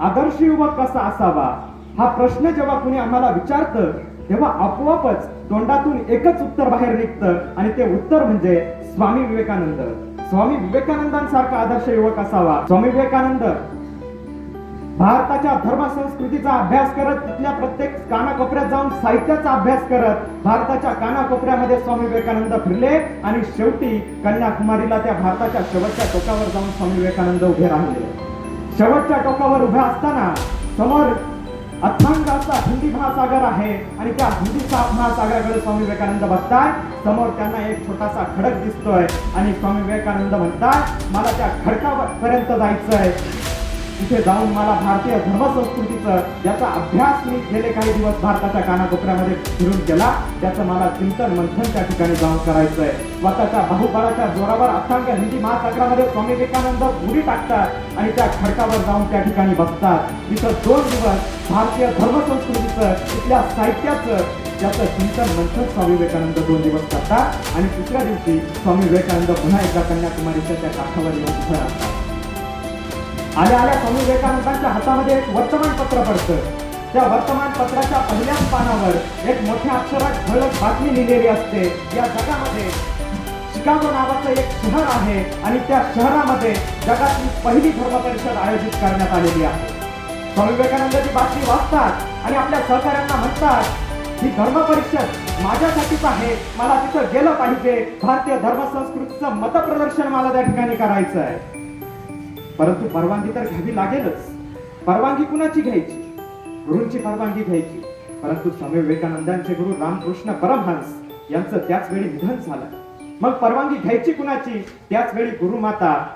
आदर्श युवक कसा असावा? हा प्रश्न जेव्हा कुणी आम्हाला विचारतं तेव्हा आपोआपच तोंडातून एकच उत्तर बाहेर निघतं आणि ते उत्तर म्हणजे स्वामी विवेकानंद. स्वामी विवेकानंदांसारखा आदर्श युवक असावा. स्वामी विवेकानंद भारताच्या धर्म संस्कृतीचा अभ्यास करत तिथल्या प्रत्येक कानाकोपऱ्यात जाऊन साहित्याचा अभ्यास करत भारताच्या कानाकोपऱ्यामध्ये स्वामी विवेकानंद फिरले आणि शेवटी कन्याकुमारीला त्या भारताच्या शेवटच्या टोकावर जाऊन स्वामी विवेकानंद उभे राहिले. शेवटच्या टोकावर उभ्या असताना समोर अथांग असा हिंदी महासागर आहे आणि त्या हिंदी महासागराकडे स्वामी विवेकानंद बघताय. समोर त्यांना एक छोटासा खडक दिसतोय आणि स्वामी विवेकानंद म्हणतात मला त्या खडकापर्यंत जायचं आहे तिथे जाऊन मला भारतीय धर्मसंस्कृतीचं याचा अभ्यास मी गेले काही दिवस भारताच्या कानाकोपऱ्यामध्ये फिरून गेला त्याचं मला चिंतन मंथन त्या ठिकाणी जाऊन करायचं आहे स्वतःच्या बाहुबळाच्या जोरावर अथांग हिंदी महासागरामध्ये स्वामी विवेकानंद उडी टाकतात आणि त्या खडकावर जाऊन त्या ठिकाणी बसतात. तिथं दोन दिवस भारतीय धर्मसंस्कृतीचं तिथल्या साहित्याचं त्याचं चिंतन मंथन स्वामी विवेकानंद दोन दिवस करतात. आणि तिसऱ्या दिवशी स्वामी विवेकानंद पुन्हा एकदा कन्याकुमारीच्या त्या काठावर येऊन उभं राहतात. आल्या आल्या स्वामी विवेकानंदांच्या हातामध्ये एक वर्तमानपत्र पडतं. त्या वर्तमानपत्राच्या पहिल्याच पानावर एक मोठ्या अक्षरात ठळक बातमी लिहिलेली असते. या जगामध्ये शिकागो नावाचं एक शहर आहे आणि त्या शहरामध्ये जगातली पहिली धर्म परिषद आयोजित करण्यात आलेली आहे. स्वामी विवेकानंदाची बातमी वाचतात आणि आपल्या सहकाऱ्यांना म्हणतात ही धर्म परिषद माझ्यासाठीच आहे. मला तिथं गेलं पाहिजे. भारतीय धर्म संस्कृतीचं मतप्रदर्शन मला त्या ठिकाणी करायचं आहे परंतु परवानगी तर घ्यावी लागेलच. परवानगी कुणाची घ्यायची? गुरूंची परवानगी घ्यायची. परंतु स्वामी विवेकानंदांचे गुरु रामकृष्ण परमहंस यांचं त्याच वेळी निधन झालं. मग परवानगी घ्यायची कुणाची? त्याच वेळी गुरुमाता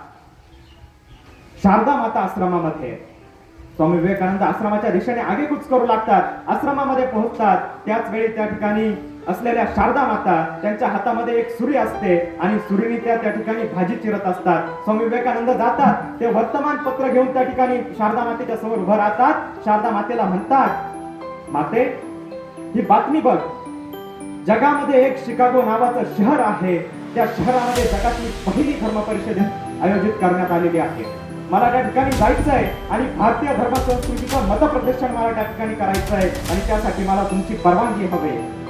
शारदा माता आश्रमामध्ये. स्वामी विवेकानंद आश्रमाच्या दिशेने आगेकूच करू लागतात आश्रमामध्ये पोहोचतात. त्याच वेळी त्या ठिकाणी असलेल्या शारदा माता त्यांच्या हातामध्ये एक सुरी असते आणि सुरीने त्या त्या ठिकाणी भाजी चिरत असतात. स्वामी विवेकानंद जातात. ते वर्तमानपत्र घेऊन त्या ठिकाणी शारदा मातेच्या समोर उभं राहतात. शारदा मातेला म्हणतात माते ही बातमी बघ. जगामध्ये एक शिकागो नावाचं शहर आहे. त्या शहरामध्ये जगातली पहिली धर्म परिषद आयोजित करण्यात आलेली आहे. मला त्या ठिकाणी जायचं आहे आणि भारतीय धर्म संस्कृतीचं मतप्रदर्शन मला त्या ठिकाणी करायचं आहे आणि त्यासाठी मला तुमची परवानगी हवी आहे.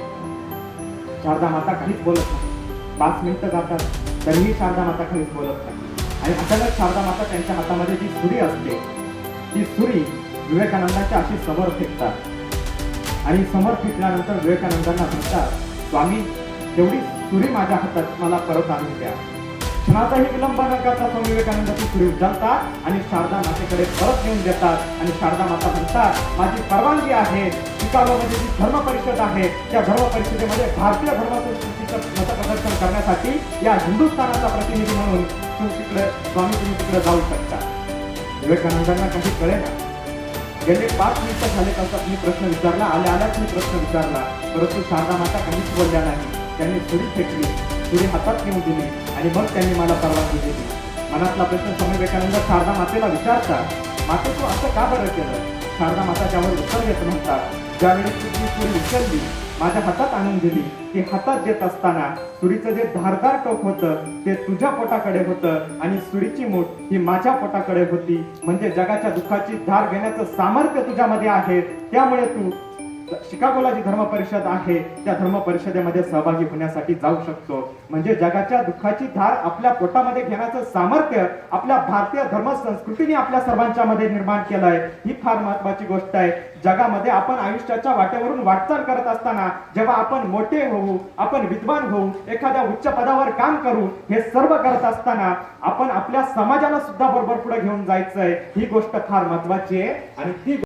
शारदा माता काहीच बोलत नाही. पाच मिनिटं जातात तरीही शारदा माता काहीच बोलत नाही. आणि अचानक शारदा माता त्यांच्या हातामध्ये जी सुरी असते ती सुरी विवेकानंदाच्या अशी समोर फेकतात. आणि समोर फेकल्यानंतर विवेकानंदांना म्हणतात स्वामी जेवढी सुरी माझ्या हातात मला परत आणून द्या. क्षणाचाही विलंब न करता स्वामी विवेकानंदाची सुरी उचलतात आणि शारदा मातेकडे परत नेऊन देतात. आणि शारदा माता म्हणतात माझी परवानगी आहे. शिकागोमध्ये जी धर्म आहे. त्या धर्म परिषदेमध्ये भारतीय धर्म मतप्रदर्शन करण्यासाठी या हिंदुस्थानाचा प्रतिनिधी म्हणून तू तिकडे स्वामी तुम्ही तिकडे जाऊ शकता. विवेकानंदांना काही कळेना. गेले पाच मिनिटं झाले त्यांचा मी प्रश्न विचारला? आल्या आल्याच मी प्रश्न विचारला. परंतु शारदा माता काहीच बोलल्या नाही. त्यांनी सुरी फेकली. सुरी हातात घेऊन दिली आणि मग त्यांनी मला परवानगी दिली. मनातला प्रश्न स्वामी विवेकानंद शारदा मातेला विचारतात. माते तू असं का बरं केलं? शारदा माता त्यावर उत्तर येत म्हणतात ज्यावेळी तू ती सुरी उचलली माझ्या हातात आणून दिली ती हातात देत असताना सुरीचं जे धारदार टोक होतं ते तुझ्या पोटाकडे होतं आणि सुरीची मूठ ही माझ्या पोटाकडे होती. म्हणजे जगाच्या दुःखाची धार घेण्याचं सामर्थ्य तुझ्यामध्ये आहे. त्यामुळे तू शिकागोला जी धर्म परिषद आहे त्या धर्म परिषदेमध्ये सहभागी होण्यासाठी जाऊ शकतो. म्हणजे जगाच्या दुःखाची धार आपल्या पोटामध्ये घेण्याचं सामर्थ्य आपल्या भारतीय धर्म संस्कृतीने आपल्या सर्वांच्या मध्ये निर्माण केलंय. ही फार महत्वाची गोष्ट आहे. जगामध्ये आपण आयुष्याच्या वाटेवरून वाटचाल करत असताना जेव्हा आपण मोठे होऊ आपण विद्वान होऊ एखाद्या उच्च पदावर काम करू हे सर्व करत असताना आपण आपल्या समाजाला सुद्धा बरोबर पुढे घेऊन जायचंय. ही गोष्ट फार महत्वाची आहे आणि ती